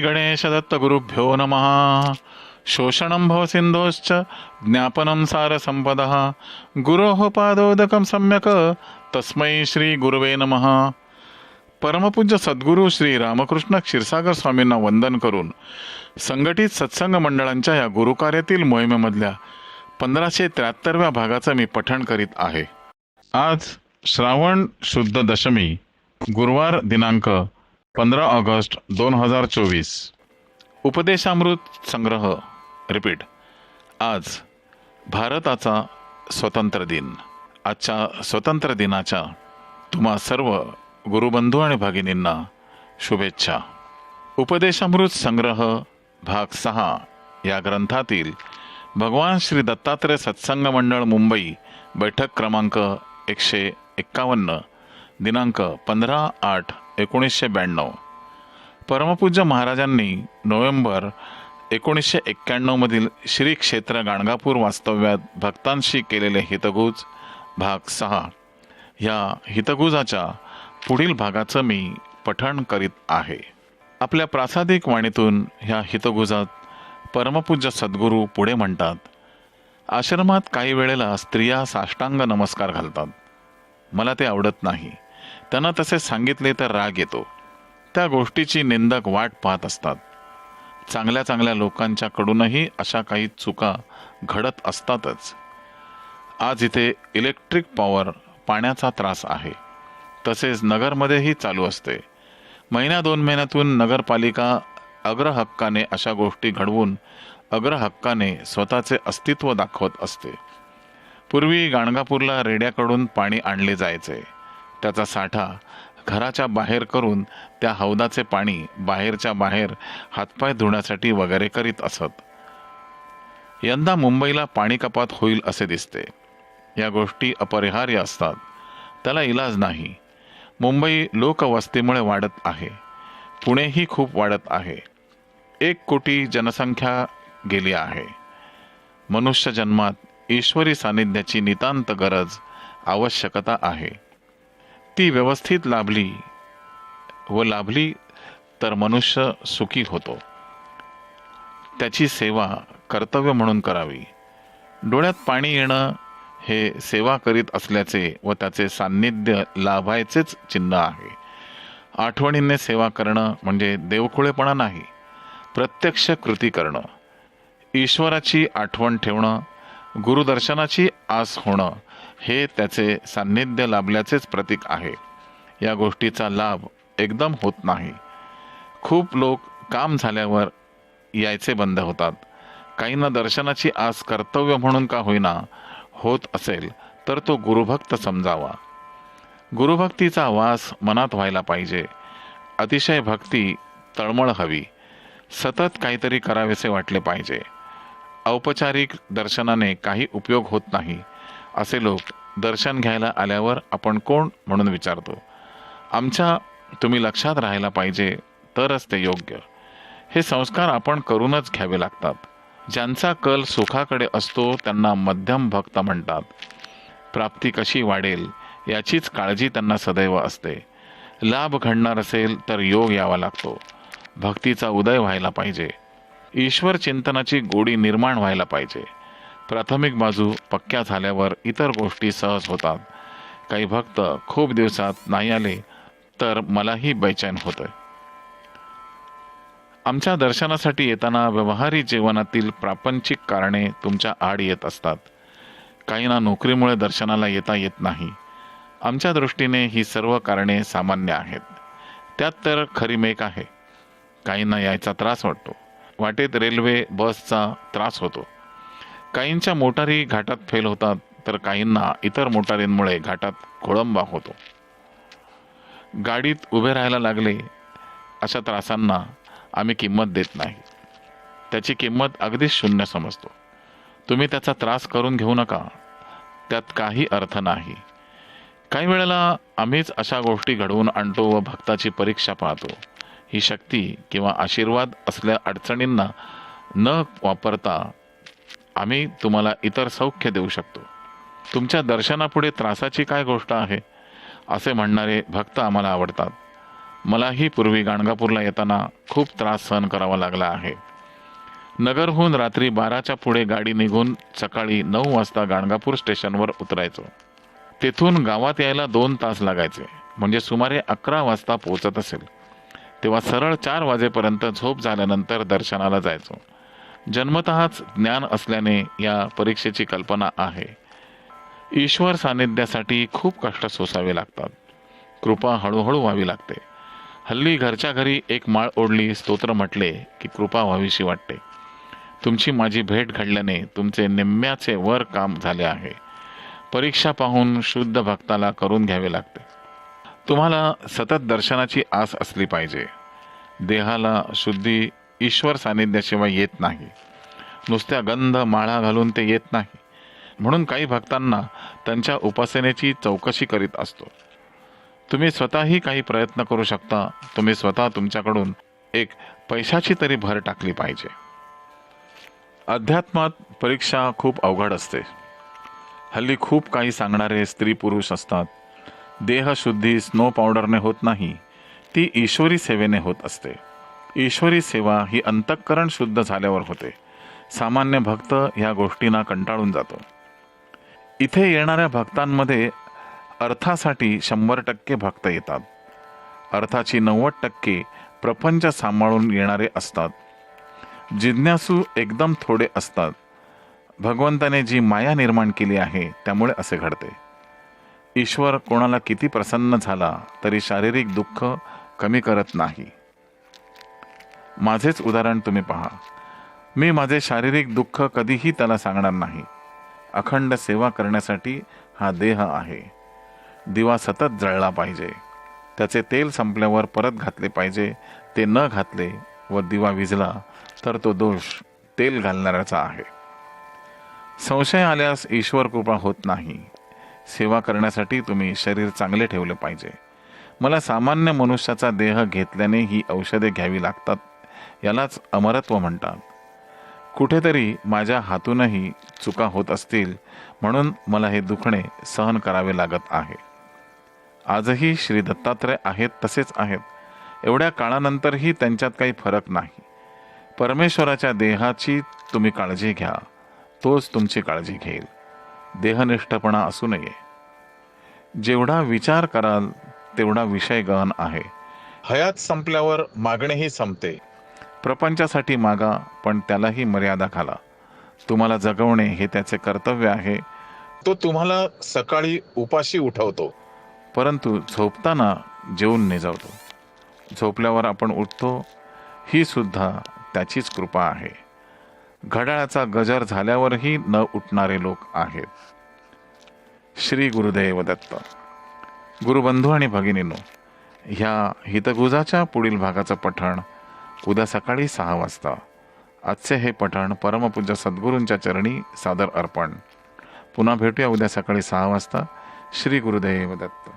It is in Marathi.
श्रीगणेशदत्तगुरुभ्यो गुरुभ्यो नमः। शोषणं भवसिन्धोश्च ज्ञापनं सारसम्पदः गुरोः पादोदकं सम्यक् तस्मै श्रीगुरवे नमः। परमपूज्य सद्गुरू श्री रामकृष्ण क्षीरसागर स्वामींना वंदन करून संघटित सत्संग मंडळांच्या या गुरुकार्यातील मोहिमेमधल्या पंधराशे त्र्याहत्तरव्या भागाचं मी पठण करीत आहे. आज श्रावण शुद्ध दशमी गुरुवार दिनांक पंधरा ऑगस्ट दोन हजार चोवीस. उपदेशामृत संग्रह. रिपीट. आज भारताचा स्वतंत्र दिन. आजच्या स्वतंत्र दिनाच्या तुम्हा सर्व गुरुबंधू आणि भगिनींना शुभेच्छा. उपदेशामृत संग्रह भाग सहा या ग्रंथातील भगवान श्री दत्तात्रय सत्संग मंडळ मुंबई बैठक क्रमांक एकशे एक्कावन्न दिनांक पंधरा आठ एकोणीसशे ब्याण्णव. परमपूज्य महाराजांनी नोव्हेंबर एकोणीसशे एक्क्याण्णवमधील श्री क्षेत्र गाणगापूर वास्तव्यात भक्तांशी केलेले हितगुज भाग सहा. ह्या हितगुजाच्या पुढील भागाचं मी पठण करीत आहे. आपल्या प्रासादिक वाणीतून ह्या हितगुजात परमपूज्य सद्गुरू पुढे म्हणतात आश्रमात काही वेळेला स्त्रिया साष्टांग नमस्कार घालतात. मला ते आवडत नाही. त्यांना तसे सांगितले तर राग येतो. त्या गोष्टीची निंदक वाट पाहत असतात. चांगल्या चांगल्या लोकांच्याकडूनही अशा काही चुका घडत असतातच. आज इथे इलेक्ट्रिक पॉवर पाण्याचा त्रास आहे. तसेच नगरमध्येही चालू असते. महिन्या दोन महिन्यातून नगरपालिका अग्रहक्काने अशा गोष्टी घडवून अग्रहक्काने स्वतःचे अस्तित्व दाखवत असते. पूर्वी गाणगापूरला रेड्याकडून पाणी आणले जायचे. त्याचा साठा घराच्या बाहेर करून त्या हौदाचे पाणी बाहेरच्या बाहेर हातपाय धुण्यासाठी वगैरे करीत असत. यंदा मुंबईला पाणी कपात होईल असे दिसते. या गोष्टी अपरिहार्य असतात. त्याला इलाज नाही. मुंबई लोकवस्तीमुळे वाढत आहे. पुणेही खूप वाढत आहे. एक कोटी जनसंख्या गेली आहे. मनुष्य जन्मात ईश्वरी सानिध्याची नितांत गरज आवश्यकता आहे. ती व्यवस्थित लाभली व लाभली तर मनुष्य सुखी होतो. त्याची सेवा कर्तव्य म्हणून करावी. डोळ्यात पाणी येणं हे सेवा करीत असल्याचे व त्याचे सान्निध्य लाभायचेच चिन्ह आहे. आठवणीने सेवा करणं म्हणजे देवखुळेपणा नाही प्रत्यक्ष कृती करणं. ईश्वराची आठवण ठेवणं गुरुदर्शनाची आस होणं हे त्याचे सान्निध्य लाभल्याचेच प्रतीक आहे. या गोष्टीचा लाभ एकदम होत नाही. खूप लोक काम झाल्यावर यायचे बंद होतात. काहींना दर्शनाची आस कर्तव्य म्हणून का होईना होत असेल तर तो गुरुभक्त समजावा. गुरुभक्तीचा वास मनात व्हायला पाहिजे. अतिशय भक्ती तळमळ हवी. सतत काहीतरी करावेसे वाटले पाहिजे. औपचारिक दर्शनाने काही उपयोग होत नाही. असे लोक दर्शन घ्यायला आल्यावर आपण कोण म्हणून विचारतो? आमच्या तुम्ही लक्षात राहायला पाहिजे तरच ते योग्य. हे संस्कार आपण करूनच घ्यावे लागतात. ज्यांचा कल सुखाकडे असतो त्यांना मध्यम भक्त म्हणतात. प्राप्ती कशी वाढेल याचीच काळजी त्यांना सदैव असते. लाभ घडणार असेल तर योग यावा लागतो. भक्तीचा उदय व्हायला पाहिजे. ईश्वर चिंतनाची गोडी निर्माण व्हायला पाहिजे. प्राथमिक बाजू पक्क्या झाल्यावर इतर गोष्टी सहज होतात. काही भक्त खूप दिवसात नाही आले तर मलाही बेचैन होतं आमच्या दर्शनासाठी येताना व्यवहारी जीवनातील प्रापंचिक कारणे तुमच्या आड येत असतात. काहींना नोकरीमुळे दर्शनाला येता येत नाही. आमच्या दृष्टीने ही सर्व कारणे सामान्य आहेत. त्यात तर खरी मेक आहे. काहींना यायचा त्रास वाटतो. वाटेत रेल्वे बसचा त्रास होतो. काहींच्या मोटारी घाटात फेल होतात तर काहींना इतर मोटारींमुळे घाटात खोळंबा होतो. गाडीत उभे राहायला लागले अशा त्रासांना आम्ही किंमत देत नाही. त्याची किंमत अगदीच शून्य समजतो. तुम्ही त्याचा त्रास करून घेऊ नका. त्यात काही अर्थ नाही. काही वेळेला आम्हीच अशा गोष्टी घडवून आणतो व भक्ताची परीक्षा पाहतो. ही शक्ती किंवा आशीर्वाद असल्या अडचणींना न वापरता आम्ही तुम्हाला इतर सौख्य देऊ शकतो. तुमच्या दर्शनापुढे त्रासाची काय गोष्ट आहे? असे म्हणणारे भक्त आम्हाला आवडतात. मलाही पूर्वी गाणगापूरला येताना खूप त्रास सहन करावा लागला आहे. नगरहून रात्री बाराच्या पुढे गाडी निघून सकाळी नऊ वाजता गाणगापूर स्टेशनवर उतरायचो. तेथून गावात यायला दोन तास लागायचे म्हणजे सुमारे अकरा वाजता पोहोचत असेल. तेव्हा सरळ चार वाजेपर्यंत झोप झाल्यानंतर दर्शनाला जायचो. जन्मतःच ज्ञान असल्याने या परीक्षेची कल्पना आहे. ईश्वर सानिध्यासाठी खूप कष्ट सोसावे लागतात. कृपा हळूहळू व्हावी लागते. हल्ली घरच्या घरी एक माळ ओढली स्तोत्र म्हटले की कृपा व्हावीशी वाटते. तुमची माझी भेट घडल्याने तुमचे निम्म्याचे वर काम झाले आहे. परीक्षा पाहून शुद्ध भक्ताला करून घ्यावे लागते. तुम्हाला सतत दर्शनाची आस असली पाहिजे. देहाला शुद्धी ईश्वर सानिध्याशिवाय येत नाही. नुसत्या गंध माळा घालून ते येत नाही. म्हणून काही भक्तांना त्यांच्या उपासनेची चौकशी करीत असतो. तुम्ही स्वतःही काही प्रयत्न करू शकता. तुम्ही स्वतः तुमच्याकडून एक पैशाची तरी भर टाकली पाहिजे. अध्यात्मात परीक्षा खूप अवघड असते. हल्ली खूप काही सांगणारे स्त्री पुरुष असतात. देहशुद्धी स्नो पावडरने होत नाही. ती ईश्वरी सेवेने होत असते. ईश्वरी सेवा ही अंतःकरण शुद्ध झाल्यावर होते. सामान्य भक्त ह्या गोष्टींना कंटाळून जातो. इथे येणाऱ्या भक्तांमध्ये अर्थासाठी शंभर टक्के भक्त येतात. अर्थाची नव्वद टक्के प्रपंच सांभाळून येणारे असतात. जिज्ञासू एकदम थोडे असतात. भगवंताने जी माया निर्माण केली आहे त्यामुळे असे घडते. ईश्वर कोणाला किती प्रसन्न झाला तरी शारीरिक दुःख कमी करत नाही. माझेच उदाहरण तुम्ही पहा. मी माझे शारीरिक दुःख कधीही त्याला सांगणार नाही. अखंड सेवा करण्यासाठी हा देह आहे. दिवा सतत जळला पाहिजे. त्याचे तेल संपल्यावर परत घातले पाहिजे. ते न घातले व दिवा विजला तर तो दोष तेल घालणाऱ्याचा आहे. संशय आल्यास ईश्वर कृपा होत नाही. सेवा करण्यासाठी तुम्ही शरीर चांगले ठेवले पाहिजे. मला सामान्य मनुष्याचा देह घेतल्याने ही औषधे घ्यावी लागतात. यालाच अमरत्व म्हणतात. कुठेतरी माझ्या हातूनही चुका होत असतील म्हणून मला हे दुखणे सहन करावे लागत आहे. आजही श्री दत्तात्रय आहेत तसेच आहेत. एवढ्या काळानंतरही त्यांच्यात काही फरक नाही. परमेश्वराच्या देहाची तुम्ही काळजी घ्या. तोच तुमची काळजी घेईल. देहनिष्ठपणा असू नये. जेवढा विचार कराल तेवढा विषय गहन आहे. हयात संपल्यावर मागणेही संपते. प्रपंचासाठी मागा पण त्यालाही मर्यादा घाला. तुम्हाला जगवणे हे त्याचे कर्तव्य आहे. तो तुम्हाला सकाळी उपाशी उठवतो. परंतु झोपताना जेवून निजवतो. झोपल्यावर आपण उठतो ही सुद्धा त्याचीच कृपा आहे. घड्याळाचा गजर झाल्यावरही न उठणारे लोक आहेत. श्री गुरुदेव दत्त गुरुबंधू आणि भगिनीनो ह्या हितगुजाच्या पुढील भागाचं पठण उद्या सकाळी सहा वाजता. आजचे हे पठण परमपूज्य सद्गुरूंच्या चरणी सादर अर्पण. पुन्हा भेटूया उद्या सकाळी सहा वाजता. श्री गुरुदेव दत्त.